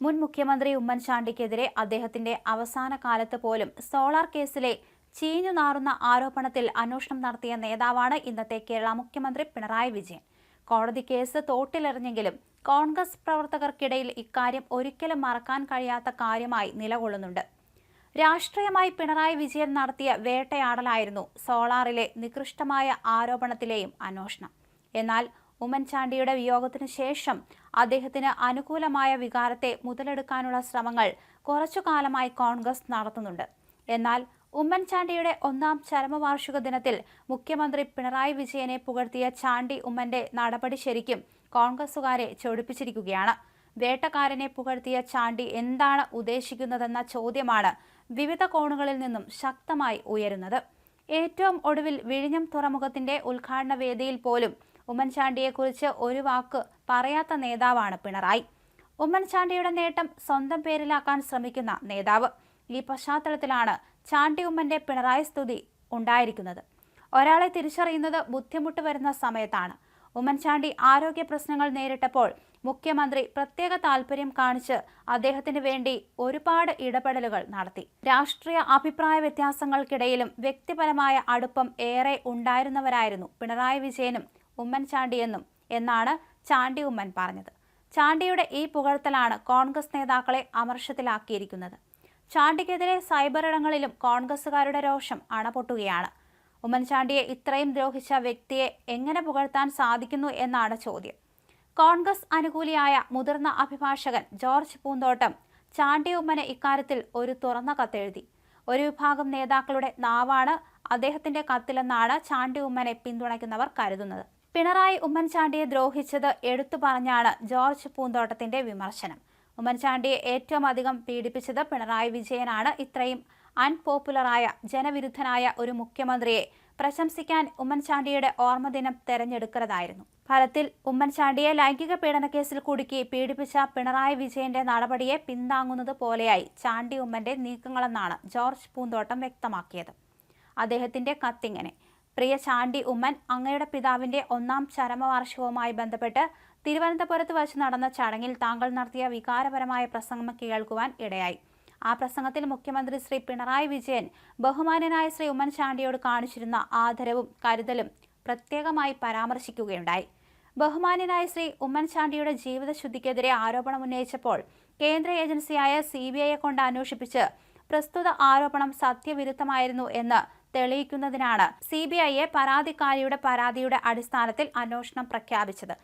മുൻ മുഖ്യമന്ത്രി ഉമ്മൻചാണ്ടിക്കെതിരെ അദ്ദേഹത്തിന്റെ അവസാന കാലത്ത് പോലും സോളാർ കേസിലെ ചീഞ്ഞു നാറുന്ന ആരോപണത്തിൽ അന്വേഷണം നടത്തിയ നേതാവാണ് ഇന്നത്തെ കേരള മുഖ്യമന്ത്രി പിണറായി വിജയൻ. കോടതി കേസ് തോട്ടിലെറിഞ്ഞെങ്കിലും കോൺഗ്രസ് പ്രവർത്തകർക്കിടയിൽ ഇക്കാര്യം ഒരിക്കലും മറക്കാൻ കഴിയാത്ത കാര്യമായി നിലകൊള്ളുന്നുണ്ട്. രാഷ്ട്രീയമായി പിണറായി വിജയൻ നടത്തിയ വേട്ടയാടലായിരുന്നു സോളാറിലെ നികൃഷ്ടമായ ആരോപണത്തിലെയും അന്വേഷണം. എന്നാൽ ഉമ്മൻചാണ്ടിയുടെ വിയോഗത്തിനു ശേഷം അദ്ദേഹത്തിന് അനുകൂലമായ വികാരത്തെ മുതലെടുക്കാനുള്ള ശ്രമങ്ങൾ കുറച്ചുകാലമായി കോൺഗ്രസ് നടത്തുന്നുണ്ട്. എന്നാൽ ഉമ്മൻചാണ്ടിയുടെ ഒന്നാം ചരമവാർഷിക ദിനത്തിൽ മുഖ്യമന്ത്രി പിണറായി വിജയനെ പുകഴ്ത്തിയ ചാണ്ടി ഉമ്മന്റെ നടപടി ശരിക്കും കോൺഗ്രസുകാരെ ചൊടിപ്പിച്ചിരിക്കുകയാണ്. വേട്ടക്കാരനെ പുകഴ്ത്തിയ ചാണ്ടി എന്താണ് ഉദ്ദേശിക്കുന്നതെന്ന ചോദ്യമാണ് വിവിധ കോണുകളിൽ നിന്നും ശക്തമായി ഉയരുന്നത്. ഏറ്റവും ഒടുവിൽ വിഴിഞ്ഞം തുറമുഖത്തിന്റെ ഉദ്ഘാടന വേദിയിൽ പോലും ഉമ്മൻചാണ്ടിയെക്കുറിച്ച് ഒരു വാക്ക് പറയാത്ത നേതാവാണ് പിണറായി. ഉമ്മൻചാണ്ടിയുടെ നേട്ടം സ്വന്തം പേരിലാക്കാൻ ശ്രമിക്കുന്ന നേതാവ്. ഈ പശ്ചാത്തലത്തിലാണ് ചാണ്ടി ഉമ്മന്റെ പിണറായി സ്തുതി ഉണ്ടായിരിക്കുന്നത്. ഒരാളെ തിരിച്ചറിയുന്നത് ബുദ്ധിമുട്ട് വരുന്ന സമയത്താണ്. ഉമ്മൻചാണ്ടി ആരോഗ്യ പ്രശ്നങ്ങൾ നേരിട്ടപ്പോൾ മുഖ്യമന്ത്രി പ്രത്യേക താല്പര്യം കാണിച്ച് അദ്ദേഹത്തിന് വേണ്ടി ഒരുപാട് ഇടപെടലുകൾ നടത്തി. രാഷ്ട്രീയ അഭിപ്രായ വ്യത്യാസങ്ങൾക്കിടയിലും വ്യക്തിപരമായ അടുപ്പം ഏറെ ഉണ്ടായിരുന്നവരായിരുന്നു പിണറായി വിജയനും ഉമ്മൻചാണ്ടിയെന്നും എന്നാണ് ചാണ്ടി ഉമ്മൻ പറഞ്ഞത്. ചാണ്ടിയുടെ ഈ പുകഴ്ത്തലാണ് കോൺഗ്രസ് നേതാക്കളെ അമർഷത്തിലാക്കിയിരിക്കുന്നത്. ചാണ്ടിക്കെതിരെ സൈബർ ഇടങ്ങളിലും കോൺഗ്രസുകാരുടെ രോഷം അണപൊട്ടുകയാണ്. ഉമ്മൻചാണ്ടിയെ ഇത്രയും ദ്രോഹിച്ച വ്യക്തിയെ എങ്ങനെ പുകഴ്ത്താൻ സാധിക്കുന്നു എന്നാണ് ചോദ്യം. കോൺഗ്രസ് അനുകൂലിയായ മുതിർന്ന അഭിഭാഷകൻ ജോർജ് പൂന്തോട്ടം ചാണ്ടി ഉമ്മനെ ഇക്കാര്യത്തിൽ ഒരു തുറന്ന കത്തെഴുതി. ഒരു വിഭാഗം നേതാക്കളുടെ നാവാണ് അദ്ദേഹത്തിന്റെ കത്തിലെന്നാണ് ചാണ്ടി ഉമ്മനെ പിന്തുണയ്ക്കുന്നവർ കരുതുന്നത്. പിണറായി ഉമ്മൻചാണ്ടിയെ ദ്രോഹിച്ചത് എടുത്തു പറഞ്ഞാണ് ജോർജ് പൂന്തോട്ടത്തിന്റെ വിമർശനം. ഉമ്മൻചാണ്ടിയെ ഏറ്റവും അധികം പീഡിപ്പിച്ചത് പിണറായി വിജയനാണ്. ഇത്രയും അൺപോപ്പുലറായ ജനവിരുദ്ധനായ ഒരു മുഖ്യമന്ത്രിയെ പ്രശംസിക്കാൻ ഉമ്മൻചാണ്ടിയുടെ ഓർമ്മദിനം തെരഞ്ഞെടുക്കുന്നതായിരുന്നു ഫലത്തിൽ ഉമ്മൻചാണ്ടിയെ ലൈംഗിക പീഡനക്കേസിൽ കുടുക്കി പീഡിപ്പിച്ച പിണറായി വിജയന്റെ നടപടിയെ പിന്താങ്ങുന്നത് പോലെയായി ചാണ്ടി ഉമ്മന്റെ നീക്കങ്ങളെന്നാണ് ജോർജ് പൂന്തോട്ടം വ്യക്തമാക്കിയത്. അദ്ദേഹത്തിന്റെ കത്തിങ്ങനെ പ്രിയ ചാണ്ടി ഉമ്മൻ അങ്ങയുടെ പിതാവിന്റെ ഒന്നാം ചരമവാർഷികവുമായി ബന്ധപ്പെട്ട് തിരുവനന്തപുരത്ത് വച്ച് നടന്ന ചടങ്ങിൽ താങ്കൾ നടത്തിയ വികാരപരമായ പ്രസംഗം കേൾക്കുവാൻ ഇടയായി. ആ പ്രസംഗത്തിൽ മുഖ്യമന്ത്രി ശ്രീ പിണറായി വിജയൻ ബഹുമാനനായ ശ്രീ ഉമ്മൻചാണ്ടിയോട് കാണിച്ചിരുന്ന ആദരവും കരുതലും പ്രത്യേകമായി പരാമർശിക്കുകയുണ്ടായി. ബഹുമാനനായ ശ്രീ ഉമ്മൻചാണ്ടിയുടെ ജീവിതശുദ്ധിക്കെതിരെ ആരോപണം ഉന്നയിച്ചപ്പോൾ കേന്ദ്ര ഏജൻസിയായ സി ബി ഐയെ കൊണ്ട് അന്വേഷിപ്പിച്ച് പ്രസ്തുത ആരോപണം സത്യവിരുദ്ധമായിരുന്നു എന്ന് തെളിയിക്കുന്നതിനാണ് സി ബി ഐയെ പരാതിക്കാരിയുടെ പരാതിയുടെ അടിസ്ഥാനത്തിൽ അന്വേഷണം പ്രഖ്യാപിച്ചത്.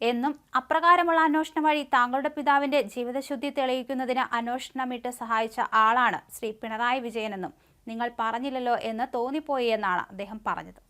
എന്നും അപ്രകാരമുള്ള അന്വേഷണം വഴി താങ്കളുടെ പിതാവിന്റെ ജീവിതശുദ്ധി തെളിയിക്കുന്നതിന് അന്വേഷണമിട്ട് സഹായിച്ച ആളാണ് ശ്രീ പിണറായി വിജയനെന്നും നിങ്ങൾ പറഞ്ഞില്ലല്ലോ എന്ന് തോന്നിപ്പോയി എന്നാണ് അദ്ദേഹം പറഞ്ഞത്.